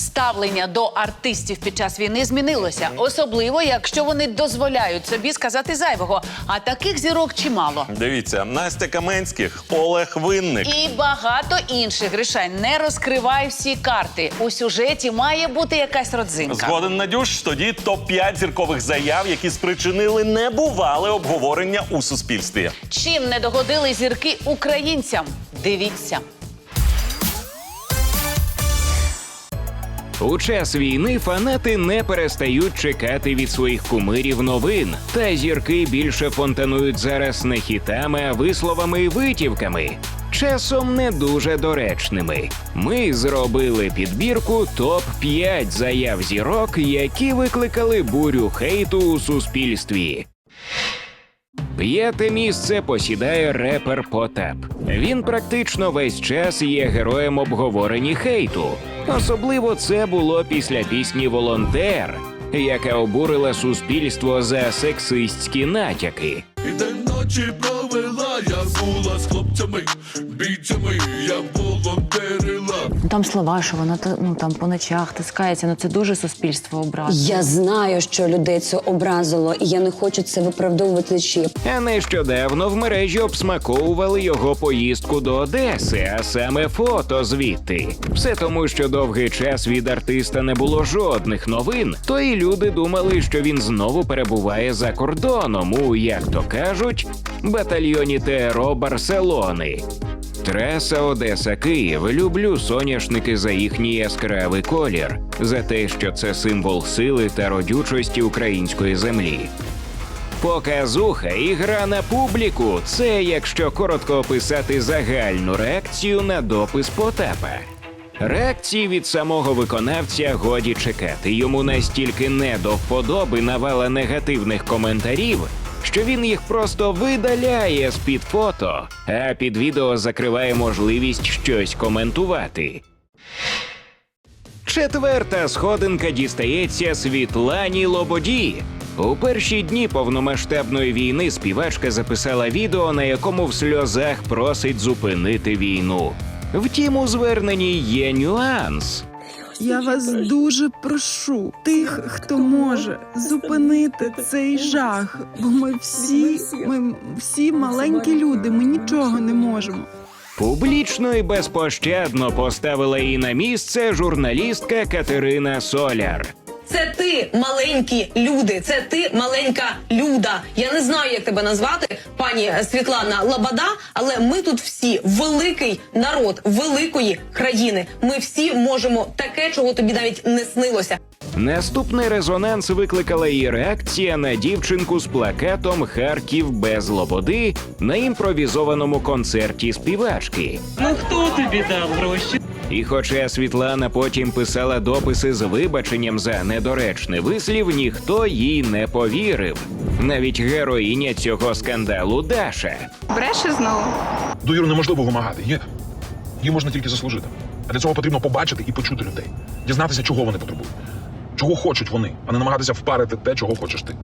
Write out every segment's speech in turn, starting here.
Ставлення до артистів під час війни змінилося, особливо якщо вони дозволяють собі сказати зайвого. А таких зірок чимало. Дивіться, Настя Каменських, Олег Винник. І багато інших гришань. Не розкривай всі карти. У сюжеті має бути якась родзинка. Згоден Надюш, тоді топ-5 зіркових заяв, які спричинили небувале обговорення у суспільстві. Чим не догодили зірки українцям? Дивіться. У час війни фанати не перестають чекати від своїх кумирів новин, та зірки більше фонтанують зараз не хітами, а висловами і витівками. Часом не дуже доречними. Ми зробили підбірку топ 5 заяв зірок, які викликали бурю хейту у суспільстві. П'яте місце посідає репер Потап. Він практично весь час є героєм обговорені хейту. Особливо це було після пісні Волонтер, яка обурила суспільство за сексистські натяки. І день ночі провела, я була з хлопцями, бійцями, я Там слова, що вона та- ну, там по ночах таскається, ну це дуже суспільство образу. Я знаю, що людей це образило, і я не хочу це виправдовувати чи А нещодавно в мережі обсмаковували його поїздку до Одеси, а саме фото звідти. Все тому, що довгий час від артиста не було жодних новин, то і люди думали, що він знову перебуває за кордоном у, як то кажуть, батальйоні ТРО Барселони. Траса Одеса Київ. Люблю соняшники за їхній яскравий колір, за те, що це символ сили та родючості української землі. Показуха і гра на публіку це якщо коротко описати загальну реакцію на допис Потапа. Реакції від самого виконавця годі чекати. Йому настільки не до вподоби навала негативних коментарів, що він їх просто видаляє з під фото, а під відео закриває можливість щось коментувати. Четверта сходинка дістається Світлані Лободі. У перші дні повномасштабної війни співачка записала відео, на якому в сльозах просить зупинити війну. Втім, у зверненні є нюанс. Я вас дуже прошу, тих, хто? може зупинити цей жах, бо ми всі, ми всі маленькі люди, ми нічого не можемо. Публічно і безпощадно поставила її на місце журналістка Катерина Соляр. Це ти, маленькі люди, це ти, маленька люда. Я не знаю, як тебе назвати, пані Світлана Лабада, але ми тут всі великий народ великої країни. Ми всі можемо таке, чого тобі навіть не снилося. Наступний резонанс викликала її реакція на дівчинку з плакатом Харків без лободи на імпровізованому концерті співачки. Ну хто тобі дав гроші? І хоча Світлана потім писала дописи з вибаченням за недоречний вислів, ніхто їй не повірив. Навіть героїня цього скандалу Даша. Бреше знову. Довіру неможливо вимагати. Є. Її можна тільки заслужити. А для цього потрібно побачити і почути людей, дізнатися, чого вони потребують, чого хочуть вони, а не намагатися впарити те, чого хочеш ти.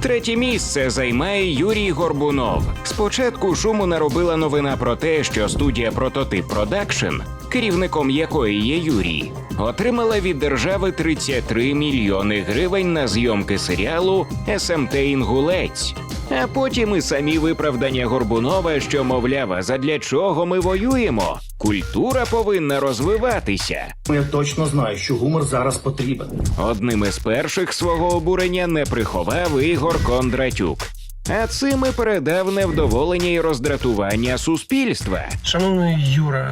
Третє місце займає Юрій Горбунов. Спочатку шуму наробила новина про те, що студія Прототип Продакшн, керівником якої є Юрій, отримала від держави 33 мільйони гривень на зйомки серіалу СМТ Інгулець. А потім і самі виправдання Горбунова, що мовляв, а задля чого ми воюємо? Культура повинна розвиватися. Я точно знаю, що гумор зараз потрібен. Одним із перших свого обурення не приховав Ігор Кондратюк. А цим і передав невдоволення і роздратування суспільства. Шановний Юра,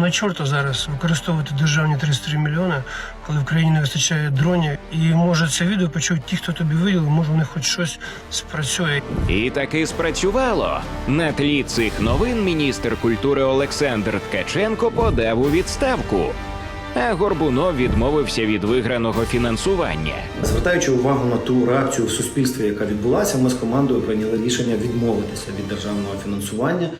на чорта зараз використовувати державні 33 мільйони, коли в країні не вистачає дронів, і може це відео почують ті, хто тобі виділив, може в них хоч щось спрацює. І таки спрацювало. На тлі цих новин міністр культури Олександр Ткаченко подав у відставку. А Горбунов відмовився від виграного фінансування. Звертаючи увагу на ту реакцію в суспільстві, яка відбулася, ми з командою прийняли рішення відмовитися від державного фінансування.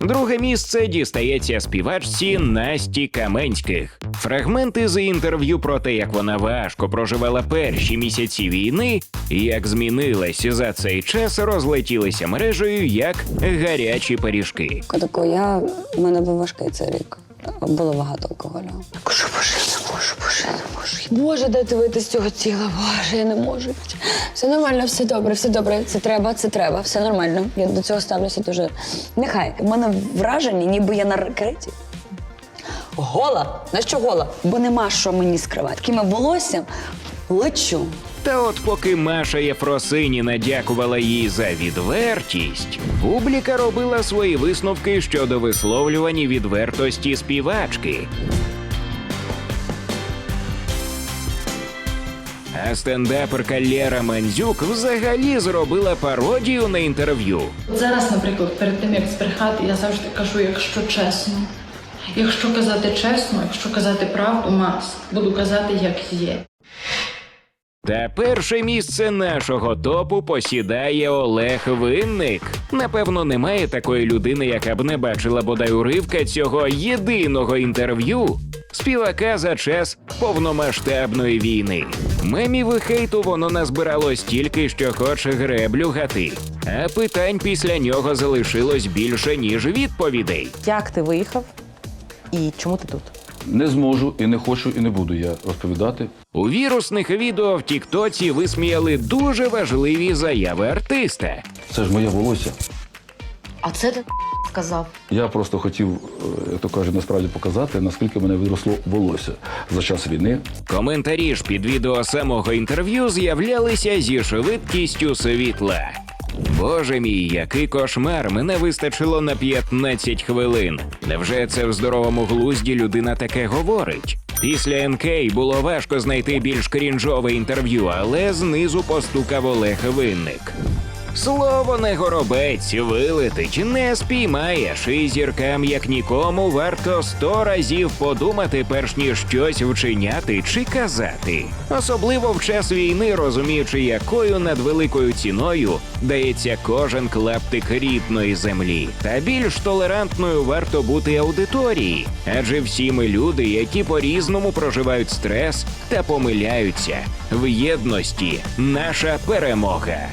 Друге місце дістається співачці Насті Каменських. Фрагменти з інтерв'ю про те, як вона важко проживала перші місяці війни, і як змінилась за цей час, розлетілися мережею як гарячі пиріжки. Тако, я в мене був важкий цей рік. було багато алкоголю. Боже, я не можу, боже, я не можу. Боже, вийти з цього тіла, боже, я не можу. Все нормально, все добре, все добре. Це треба, це треба, все нормально. Я до цього ставлюся дуже. Нехай. У мене враження, ніби я на ракеті. Гола? На що гола? Бо нема що мені скривати. Такими волоссям лечу. Та от поки Маша Єфросиніна дякувала їй за відвертість, публіка робила свої висновки щодо висловлювань відвертості співачки. А стендаперка Лєра Мандзюк взагалі зробила пародію на інтерв'ю. Зараз, наприклад, перед тим як збрехати, я завжди кажу, якщо чесно. Якщо казати чесно, якщо казати правду, Макс, буду казати, як є. Та перше місце нашого топу посідає Олег Винник. Напевно, немає такої людини, яка б не бачила бодай уривка цього єдиного інтерв'ю співака за час повномасштабної війни. Мемів і хейту воно назбирало стільки, що хоче греблю гати. А питань після нього залишилось більше, ніж відповідей. Як ти виїхав і чому ти тут? Не зможу і не хочу, і не буду я розповідати. У вірусних відео в Тіктоці висміяли дуже важливі заяви артиста. Це ж моє волосся. А це ти сказав. Я просто хотів, е, як то кажуть, насправді показати, наскільки мене виросло волосся за час війни. Коментарі ж під відео самого інтерв'ю з'являлися зі швидкістю світла. Боже мій, який кошмар! Мене вистачило на 15 хвилин. Невже це в здоровому глузді людина таке говорить? Після НК було важко знайти більш крінжове інтерв'ю, але знизу постукав Олег Винник. Слово не горобець вилетить, не спіймаєш, і зіркам як нікому варто сто разів подумати, перш ніж щось вчиняти чи казати. Особливо в час війни, розуміючи, якою надвеликою ціною дається кожен клаптик рідної землі. Та більш толерантною варто бути аудиторії, адже всі ми люди, які по-різному проживають стрес та помиляються. В єдності наша перемога.